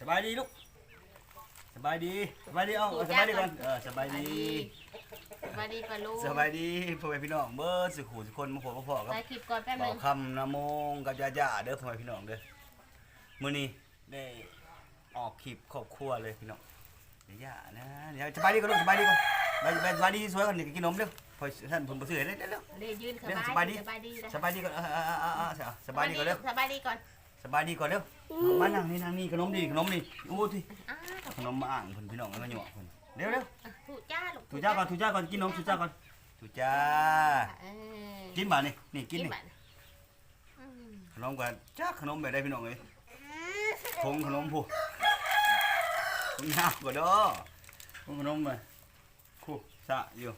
สบายดีลูก สบายดี สบายดีเอาเอาสบายดีก่อนเออสบายดีสบายดีปะลูกสบายดีพ่อแม่พี่น้องเบิร์ดสุขุสุคนมาพบมาพอกับถ่ายคลิปก่อนแป๊บบนึอกงคำนะโมงกับยาย่าเด้อพ่อแม่พี่น้องเด้อมื้อนี้ได้ออกคลิปครอบครัวเลยพี่น้องยาย่านะเดี๋ยวสบายดีก่อนลูกสบายดีก่อนสบายสบายดีสวยก่อนนี่กินนมเด้อพอท่านผมบ่ซื้อให้เด้อเด้อเรียยืนเดี๋ยวสสบาบายยดีดี สบายดีนะสบายดีก่อนเออเออเออเออเออสบายดีก่อนเด้อสบายดีก่อน สบายดีก่อนเด้อมานั่งนี่นั่งนี่ขนมดีขนมนี่โอ้ที่อ้าวขนมมาอ่างเพิ่นพี่น้องเอามาหยวกเพิ่นเร็วเร็วถูกจ้าลูกถูจ้าก่อนถูจ้าก่อนกินนมถูจ้าก่อนถูจ้าเออกินบ่านี่นี่กินนี่บัดอืมขนมกันจ้าขนมแบบได้พี่น้องเอ้ยทงขนมผู้คุณยากกว่าเด้อทงขนมมาคู่สะอยู่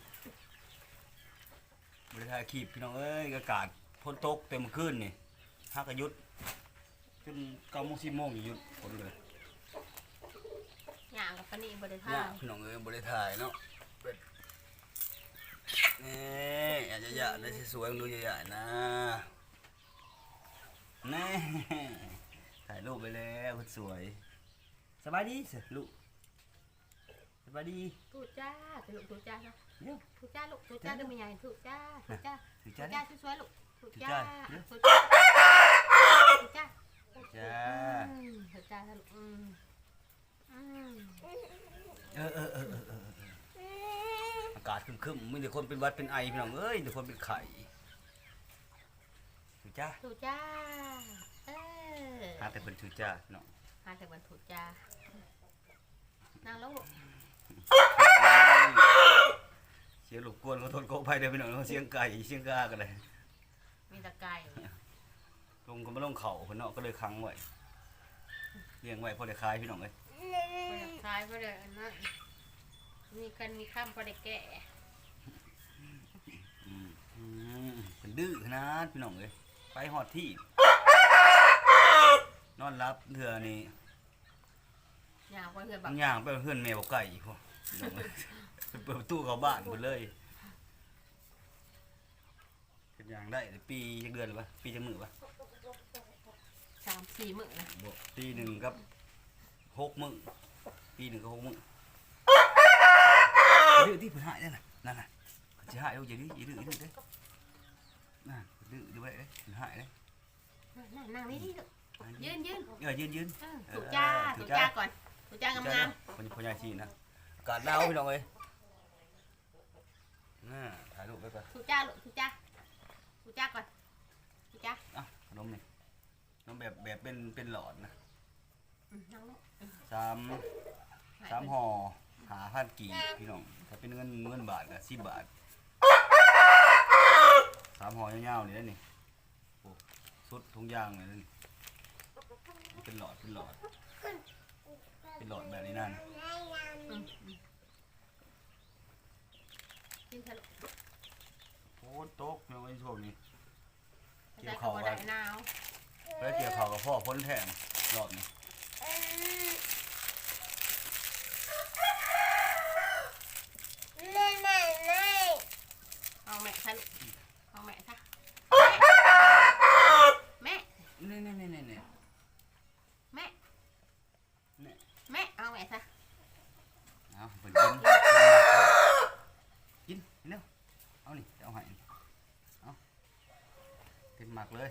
บริษัทขีบพี่น้องเอ้ยอากาศฝนตกเต็มคืนนี่ฮักกะหยุดจ นเก้าโมงสิบโมงอยู่หยุดฝนเลยย่างกับปานนี่บริยาท่ากพี่น้องเอ้ยบริถ่ายเนาะเป็ดนี่อาจจะอยากได้สวยๆดูใหญ่ๆนะนี่ถ่ายรูปไปแล้วคนสวยสบายดีสิลูกสบายดี ถูกจ้าลูกถูกจ้าเนาะเดี๋ยว ถูกจ้าลูกถูกจ้าเดี๋ยวมีใหญ่ถูกจ้าถูกจ้าถือถูจ้ากดิจ้าสวยๆลูกถูกจ้าถูกจ้าถูกจ้าถูกจ้า จ้าอืมถูกจ้าลูกอืมอืมเออเออเออเออเออเอออากาศครึมๆมีแต่คนเป็นหวัดเป็นไอพี่น้องเอ้ยมีแต่คนเป็นไข่ถือจ้าถูกจ้า เออหาแต่เป็นถือจ้าพี่น้องหาแต่วันถูกจ้านั่งแล้วลูกเสียงรบกวนขอโทษขออภัยเด้อพี่น้องเสียงไก่เสียงกากันเลยมีตะไคร้ ลงก็ไม่ลงเข่าเพิ่นเนาะก็เลยค้างไว้เลี้ยงไว้พอได้ขายพี่น้องเอ้ยพอจะคลายพอจะอันนั้นมีกันมีข้ามพอได้แก่อืมอืมเป็นดื้อขนาดพี่น้องเอ้ยไปฮอดที่ นอนรับเถื่อนี่ยาวกว่าเพื่อนแบบบางอย่างไปเพื่อนแม่บอกไก่พวกพี่น้องเอ้ยไปเปิดประตูเข้าบ้านหมดเลยเป็นอย่างได้ปีจักเดือนหรือปะปีจักมือปะ สามสี่มื้อนะบ่ปีหนึ่งกับหกมื้อปีหนึ่งกับหกมื้อดื้อที่เพิ่นหายนั่นน่ะนั่นน่ะเขาสิหายเอาอย่าดื้ออย่าดื้ออย่าดื้อเด้อน่ะดื้อดื้อไว้เด้อเพิ่นหายเด้อนั่งนั่งนี่ดิลูกยืนยืนเออยืนยืน เออถูกจ้าเออถูถูกกจ้าจ้าก่อนถูกจ้างามคนคนยายชีนะอากาศหนาวพี่น้องเอ้ยน่าถ่ายรูปไว้ก่อนๆถูกจ้าลูกถูกจ้าถูกจ้าก่อนถูกจ้า อะขนมนี่ ขนมแบบแบบเป็นเป็นหลอดนะอืมนั่งลูกสามสามห่อหาพันกี่พี่น้องถ้าเป็นเงินเงินบาทก็สิบบาทสามห่อยาวๆนี่นะนี่โอ้สุดทุงยางเลยนะนี่มันเป็นหลอดเป็นหลอด เป็นหลอดแบบนี้นั่นอืมอืมกินเถอะลูกโอ้ตกพี่น้องไอ้ช่วงนี้เกี่ยวแต่เขาก็บ่ไว้ ได้หนาวแล้วเกี่ยวเขาวกับพ่อพ้นแทงรอบนี้เอาแม่ซะลูกเอาแม่ซะแม่นี่นี่นี่นี่นี่แม่นี่แม่เอาแม่ซะเอาเปิดกินกินกินเร็วเอานี่เอาให้เอาเป็นหมักเลย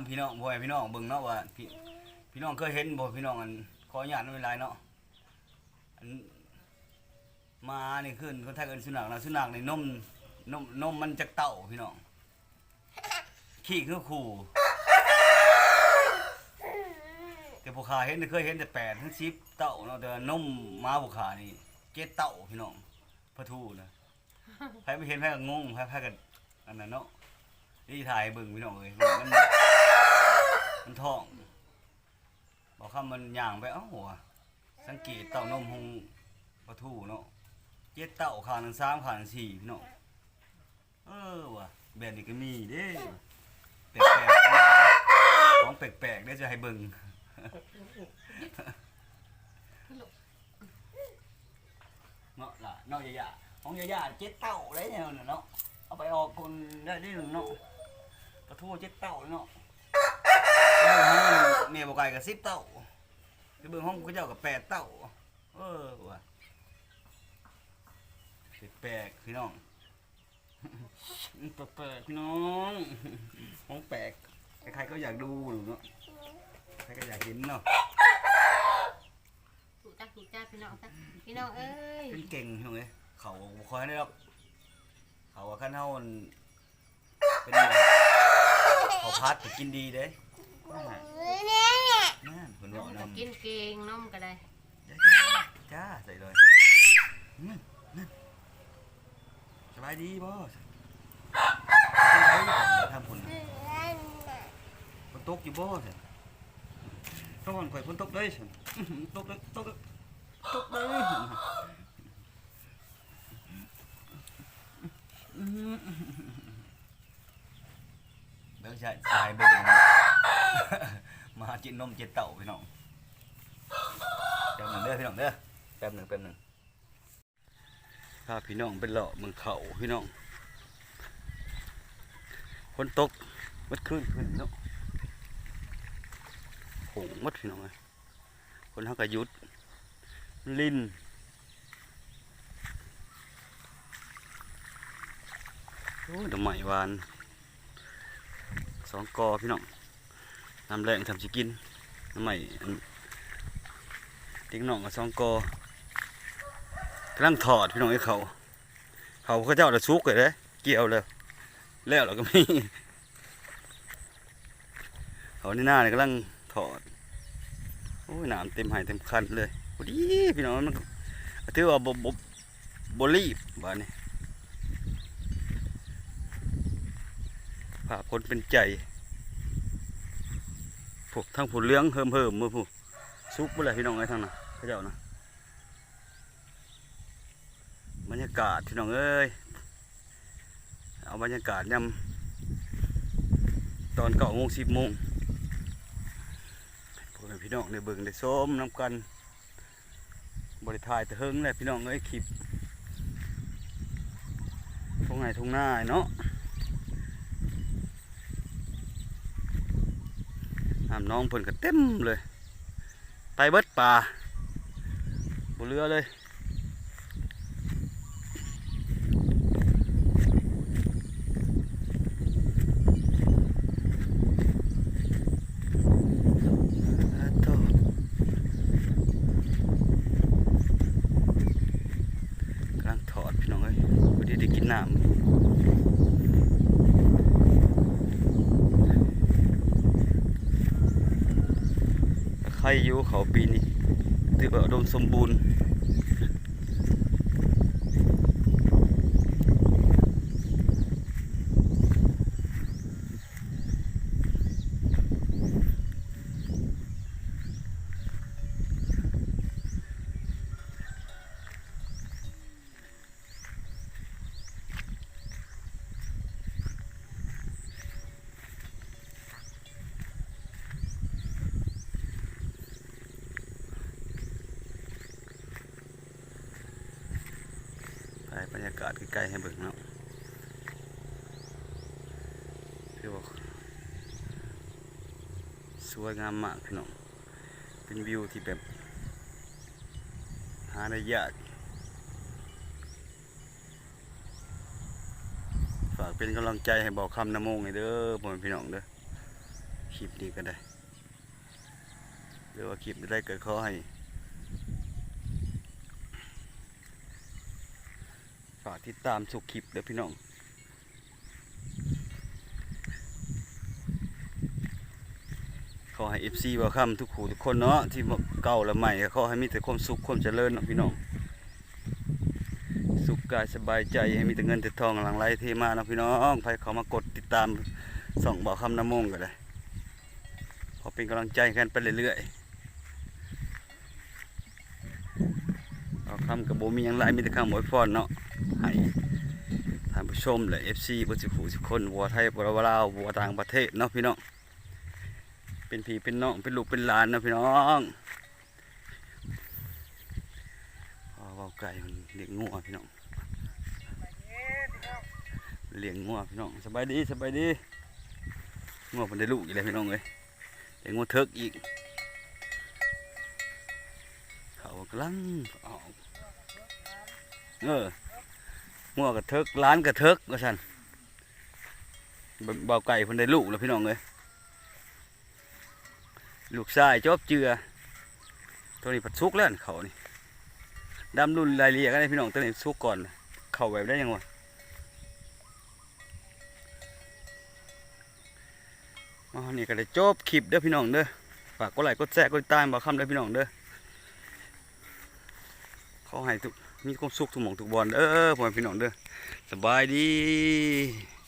ามพี่น้องพ่อพี่น้องเบิ่งเนาะว่าพี่พี่น้องเคยเห็นบ่พี่น้องอันขออนุญาตไม่เป็นไรเนาะอันมานี่ขึ้นคนไทยเอิ้นสุนัขนะสุนัขนี่นมนมนมมันจากเต่าพี่น้องขี้คือขู่แต่ผู้ขาเห็นเคยเห็นแต่แปดทั้งชิปเต่าเนาะแต่นมม้าผู้ขานี่เจ็ดเต่าพี่น้องพระทูนะใครไม่เห็นใครก็งงใครใครก็อันนั้นเนาะนี่ถ่ายเบิ่งพี่น้องเลยมัน มันท้องบอกคำมันย่างไปเอ้าหัวสังเกตเต่านมหงพระทูเนาะเจ็ดเต่าขาหนึ่งสามขาหนึ่งสี่พี่น้องเออว่ะแบบนี้ก็มีเด้แปลกๆของแปลกๆได้จะให้เบิ่งเนาะล่ะเนาะยายาของยายาเจ็ดเต้าเลยเนี่ยเนาะเอาไปออกคนได้ได้หนึ่งเนาะปลาทูเจ็ดเต่าเนาะ มียบอกไก่กับสิบเต่าไปเบิ่งห้องกูเจ้ากับแปดเต่าเออว่ะแปลกๆพี่น้องแปลกๆพี่น้องห้องแปลกใครๆก็อยากดูเนาะใครก็อยากเห็นเนาะถูกจ้าถูกจ้าพี่น้องจ้าพี่น้องเอ้ยเป็นเก่งพี่น้องเอ้ยเขาบ่คอยได้หรอกเขาว่าขั้นเท่ามันเป็นแบบเขาพัดไปกินดีเด้ นั่นน่ะนั่นเพิ่นน้บอองกก็นำกินเก่งน้องก็ได้จ้าใส่เลยอืมนั่นสบายดีบ่เป็นไรทำผลฝนตกอยู่บ่สิต้องข่อยฝนตกเลยสิอื้อหือตกเลยตกเลยตกเลยอื้อหือเบิ่งใช่ชายเบิ่งนะมาหา กินนมเจ็ดเต่าพี่น้องแป๊บหนึ่งเด้อพี่น้องเด้อแป๊บหนึ่งแป๊บหนึ่งพาพี่น้องไปเลาะเมืองเขาพี่น้องฝนตกมัดคืนขึ้นเนาะหงมัดพี่น้องเลยคนเขาก็หยุดลินโอ้ยดอกไม้หวานสองกอพี่น้อง น้ำแรงทำสิกินน้ำใหม่อันติ๊งน่องกับสองกอกำลังถอดพี่น้องไอ้เขา เขาเขาเจ้าจะซุกเลยเด้เกี่ยวเลยแล้วเราก็มีเขาในหน้าเนี่ยกำลังถอดโอ้ยน้ำเต็มหายเต็มคันเลยพอดีพี่น้องมันถือว่าบบบบรีบบ้านนี้ผ่าคนเป็นใจ พวกทั้งผู้เลี้ยงเฮิมเฮิมมือผู้ซุกบ่เลยพี่น้องไอ้ทั้งน่ะเขาเจ้านะบรรยากาศพี่น้องเอ้ยเอาบรรยากาศยำตอนเก้าโมงสิบโมงพวกพี่น้องในเบิ่งได้ส้มน้ำกันบริทายต่เฮิงเลยพี่น้องเอ้ยคลิปทงไหนทงหน้าเนาะ น้ำน้องเพิ่นก็เต็มเลย ไปเบิดป่าบนเรือเลย อ่าโถ่กำลังถอดพี่น้องเอ้ยพอดีได้กินน้ำ ใครอยู่เขาปีนี้ถือว่าอุดมสมบูรณ์ บรรยากาศใกล้ๆให้เบิ่งเนาะคือว่าสวยงามมากพี่น้องเป็นวิวที่แบบหาได้ยากฝากเป็นกำลังใจให้บอกคำน้ำมงให้เด้อพ่อแม่พี่น้องเด้อคลิปนี้ก็ได้หรือว่าคลิปได้เกิดข้อให้ ฝากติดตามสุกคลิปเด้อพี่น้องขอให้ FC บ่คำทุกขู่ทุกคนเนาะที่เก่าและใหม่ขอให้มีแต่ความสุขความเจริญเนาะพี่น้องสุขกายสบายใจให้มีแต่เงินแต่ทองหลังไหลเทมาเนาะพี่น้องใครเขามากดติดตามส่องบ่คำน้ำมงก็ได้ขอเป็นกำลังใจกันไปเรื่อยๆเอาคำกับโบมีหยังไรมีแต่คำอวยพรเนาะ ให้ท่านผู้ชมและ FC บ่สิผู้สิคนวัวไทยบัวลาววัวต่างประเทศเนาะพี่น้องเป็นพี่เป็นน้องเป็นลูกเป็นหลานนะพี่น้องพอเว้าไก่มันเด็กงัวพี่น้องเลี้ยงงัวพี่น้องสบายดีสบายดีงัวเพิ่นได้ลูกอีกแล้วพี่น้องเอ้ยได้ยงงัวเถิกอีกเขากำลังออกเออ งัวกระเทิกร้านกระเทิกว่าซั่นบเบาไก่เพิ่นได้ลูกแล้วพี่น้องเอ้ยลูกชายจบเจือ ตัวนี้ผัดซุกแล้วเขานี่ดำรุ่นรายละเอียกันเลยพี่น้องตัวนี้ซุกก่อน เข้าแบบได้ยังวะอ๋อนี่ก็ได้จบคลิปเด้อพี่น้องเด้อฝากกดไลค์กดแชร์กดติดตามบ่คำเด้อพี่น้องเด้อเขอให้ทุก มีความสุขทุกหม่องทุกบอลเด้อพ่อแม่พี่น้องเด้อสบายดี